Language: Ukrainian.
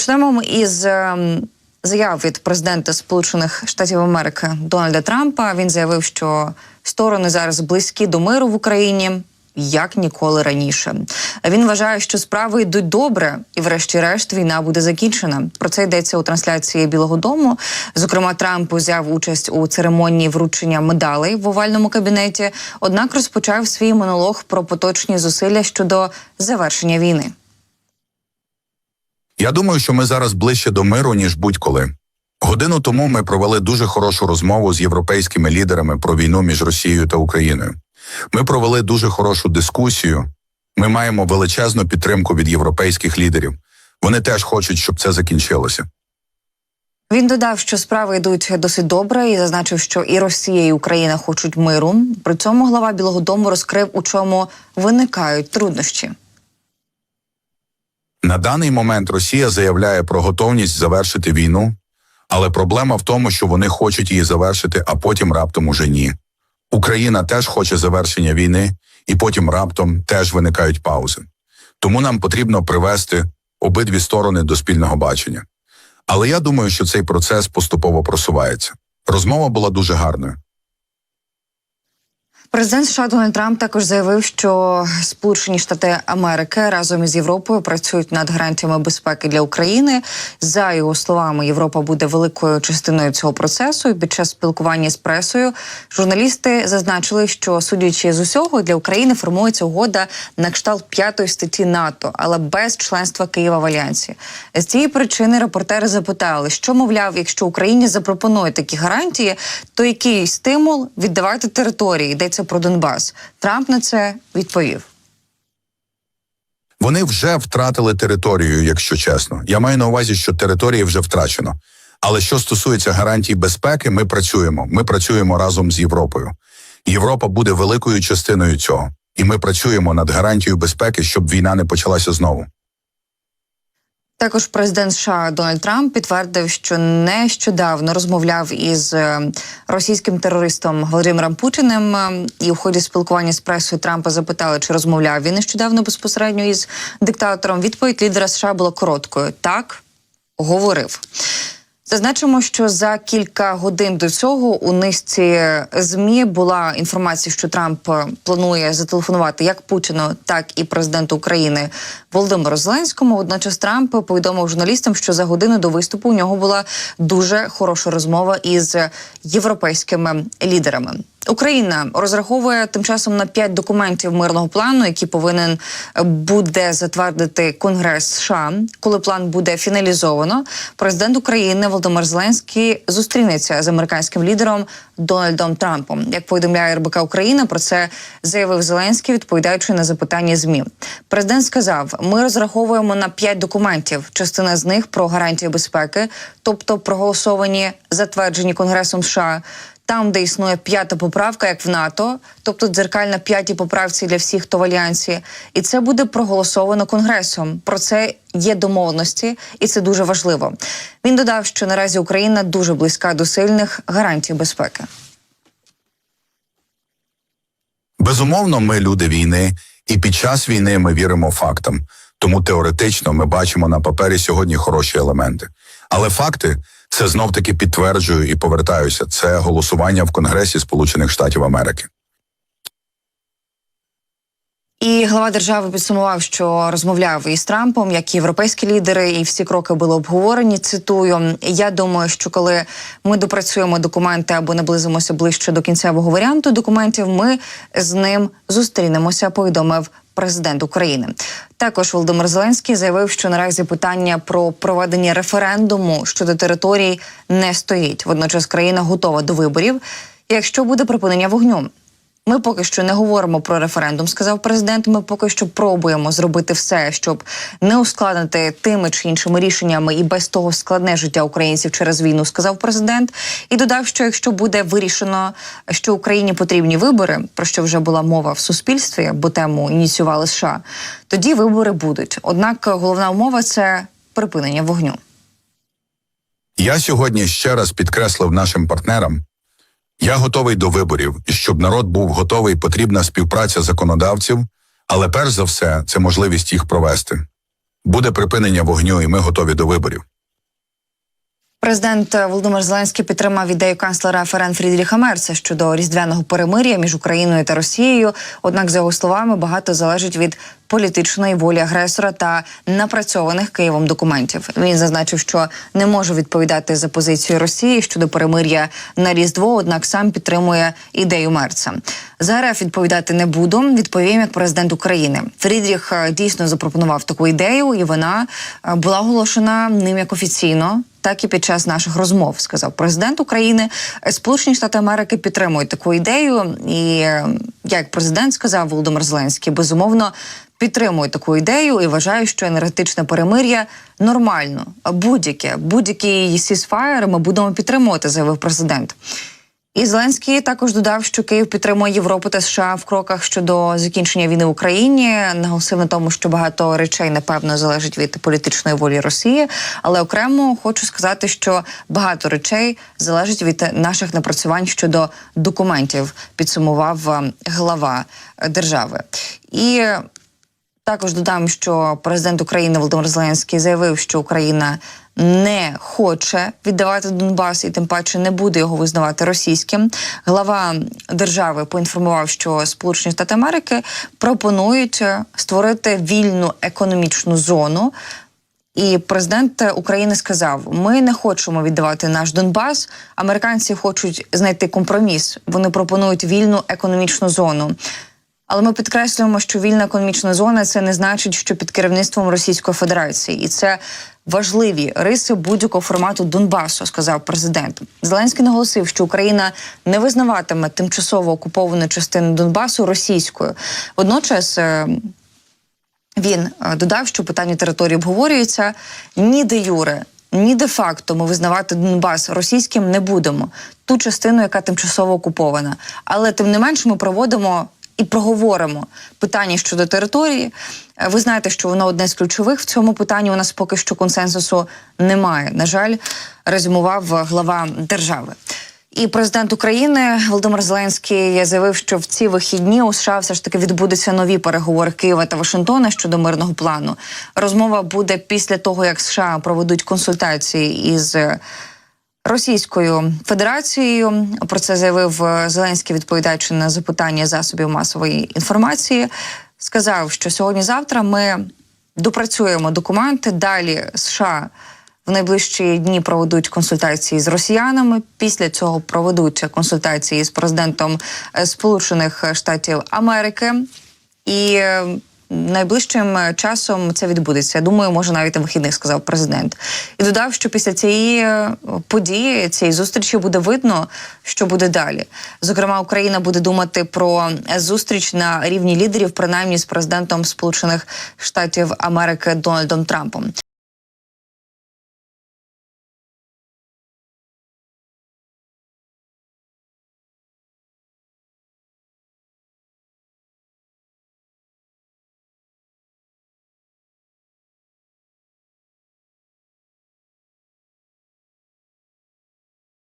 Почнемо ми із ем, заяв від президента Сполучених Штатів Америки Дональда Трампа. Він заявив, що сторони зараз близькі до миру в Україні. Як ніколи раніше, він вважає, що справи йдуть добре, і, врешті-решт, війна буде закінчена. Про це йдеться у трансляції Білого Дому. Зокрема, Трамп взяв участь у церемонії вручення медалей в овальному кабінеті. Однак розпочав свій монолог про поточні зусилля щодо завершення війни. Я думаю, що ми зараз ближче до миру, ніж будь-коли. Годину тому ми провели дуже хорошу розмову з європейськими лідерами про війну між Росією та Україною. Ми провели дуже хорошу дискусію. Ми маємо величезну підтримку від європейських лідерів. Вони теж хочуть, щоб це закінчилося. Він додав, що справи йдуть досить добре, і зазначив, що і Росія, і Україна хочуть миру. При цьому глава Білого Дому розкрив, у чому виникають труднощі. На даний момент Росія заявляє про готовність завершити війну, але проблема в тому, що вони хочуть її завершити, а потім раптом уже ні. Україна теж хоче завершення війни, і потім раптом теж виникають паузи. Тому нам потрібно привести обидві сторони до спільного бачення. Але я думаю, що цей процес поступово просувається. Розмова була дуже гарною. Президент США Дональд Трамп також заявив, що Сполучені Штати Америки разом із Європою працюють над гарантіями безпеки для України. За його словами, Європа буде великою частиною цього процесу. І Під час спілкування з пресою журналісти зазначили, що судячи з усього для України формується угода на кшталт п'ятої статті НАТО, але без членства Києва в альянсі. З цієї причини репортери запитали, що мовляв, якщо Україні запропонують такі гарантії, то який стимул віддавати території? Йдеться про Донбас. Трамп на це відповів. Вони вже втратили територію, якщо чесно. Я маю на увазі, що території вже втрачено. Але що стосується гарантій безпеки, ми працюємо. Ми працюємо разом з Європою. Європа буде великою частиною цього, і ми працюємо над гарантією безпеки, щоб війна не почалася знову. Також президент США Дональд Трамп підтвердив, що нещодавно розмовляв із е, російським терористом Володимиром Путіним. Е, І у ході спілкування з пресою Трампа запитали, чи розмовляв він нещодавно безпосередньо із диктатором. Відповідь лідера США була короткою: так говорив. Зазначимо, що за кілька годин до цього у низці змі була інформація, що Трамп планує зателефонувати як Путіну, так і президенту України Володимиру Зеленському. Одначе, Трамп повідомив журналістам, що за годину до виступу у нього була дуже хороша розмова із європейськими лідерами. Україна розраховує тим часом на п'ять документів мирного плану, які повинен е, буде затвердити Конгрес США. Коли план буде фіналізовано, президент України Володимир Зеленський зустрінеться з американським лідером Дональдом Трампом. Як повідомляє РБК Україна, про це заявив Зеленський, відповідаючи на запитання змі. Президент сказав: ми розраховуємо на п'ять документів. Частина з них про гарантії безпеки, тобто проголосовані затверджені Конгресом США. Там, де існує п'ята поправка, як в НАТО, тобто дзеркальна п'ятій поправці для всіх, хто в альянсі, і це буде проголосовано конгресом. Про це є домовленості, і це дуже важливо. Він додав, що наразі Україна дуже близька до сильних гарантій безпеки. Безумовно, ми люди війни, і під час війни ми віримо фактам. Тому теоретично ми бачимо на папері сьогодні хороші елементи. Але факти це знов таки підтверджую і повертаюся. Це голосування в Конгресі Сполучених Штатів Америки. І глава держави підсумував, що розмовляв із Трампом, як і європейські лідери, і всі кроки були обговорені. Цитую: я думаю, що коли ми допрацюємо документи або наблизимося ближче до кінцевого варіанту документів, ми з ним зустрінемося. Повідомив президент України. Також Володимир Зеленський заявив, що наразі питання про проведення референдуму щодо територій не стоїть. Водночас країна готова до виборів, якщо буде припинення вогню. Ми поки що не говоримо про референдум, сказав президент. Ми поки що пробуємо зробити все, щоб не ускладнити тими чи іншими рішеннями і без того складне життя українців через війну, сказав президент. І додав, що якщо буде вирішено, що Україні потрібні вибори, про що вже була мова в суспільстві, бо тему ініціювали США, тоді вибори будуть. Однак головна умова це припинення вогню. Я сьогодні ще раз підкреслив нашим партнерам. Я готовий до виборів, щоб народ був готовий, потрібна співпраця законодавців, але перш за все це можливість їх провести. Буде припинення вогню, і ми готові до виборів. Президент Володимир Зеленський підтримав ідею канцлера ФРН Фрідріха Мерца щодо різдвяного перемир'я між Україною та Росією. Однак, за його словами, багато залежить від політичної волі агресора та напрацьованих Києвом документів. Він зазначив, що не може відповідати за позицію Росії щодо перемир'я на різдво однак сам підтримує ідею Мерца. За відповідати не буду. Відповім як президент України. Фрідріх е, дійсно запропонував таку ідею, і вона е, була оголошена ним як офіційно. Так і під час наших розмов сказав президент України. Сполучені Штати Америки підтримують таку ідею. І е, як президент сказав Володимир Зеленський, безумовно підтримують таку ідею і вважаю, що енергетичне перемир'я нормально. Будь-яке будь-який сісфаєр ми будемо підтримувати, заявив президент. І Зеленський також додав, що Київ підтримує Європу та США в кроках щодо закінчення війни в Україні. Наголосив на тому, що багато речей напевно залежить від політичної волі Росії. Але окремо хочу сказати, що багато речей залежить від наших напрацювань щодо документів. Підсумував е, глава держави і. Також додам, що президент України Володимир Зеленський заявив, що Україна не хоче віддавати Донбас і тим паче не буде його визнавати російським. Глава держави поінформував, що Сполучені Штати Америки пропонують створити вільну економічну зону. І президент України сказав: ми не хочемо віддавати наш Донбас. Американці хочуть знайти компроміс. Вони пропонують вільну економічну зону. Але ми підкреслюємо, що вільна економічна зона це не значить, що під керівництвом Російської Федерації, і це важливі риси будь-якого формату Донбасу, сказав президент. Зеленський наголосив, що Україна не визнаватиме тимчасово окуповану частину Донбасу російською. Водночас. е, він е, додав, що питання території обговорюється ні де юре, ні де факто ми визнавати Донбас російським не будемо. Ту частину, яка тимчасово окупована. Але тим не менш ми проводимо і проговоримо питання щодо території. Е, Ви знаєте, що воно одне з ключових в цьому питанні. У нас поки що консенсусу немає. На жаль, резюмував глава держави. І президент України Володимир Зеленський заявив, що в ці вихідні у США все ж таки відбудуться нові переговори Києва та Вашингтона щодо мирного плану. Розмова буде після того, як США проведуть консультації із Російською Федерацією. Про це заявив е, Зеленський, відповідаючи на запитання засобів масової інформації. Сказав, що сьогодні-завтра ми допрацюємо документи. Далі США в найближчі дні проведуть консультації з росіянами. Після цього проведуть консультації з президентом е, Сполучених Штатів Америки. І е, найближчим часом це відбудеться. Я думаю, може навіть на вихідних сказав президент. І додав, що після цієї е, події, цієї зустрічі буде видно, що буде далі. Зокрема, Україна буде думати про зустріч на рівні лідерів, принаймні з президентом Сполучених Штатів Америки Дональдом Трампом.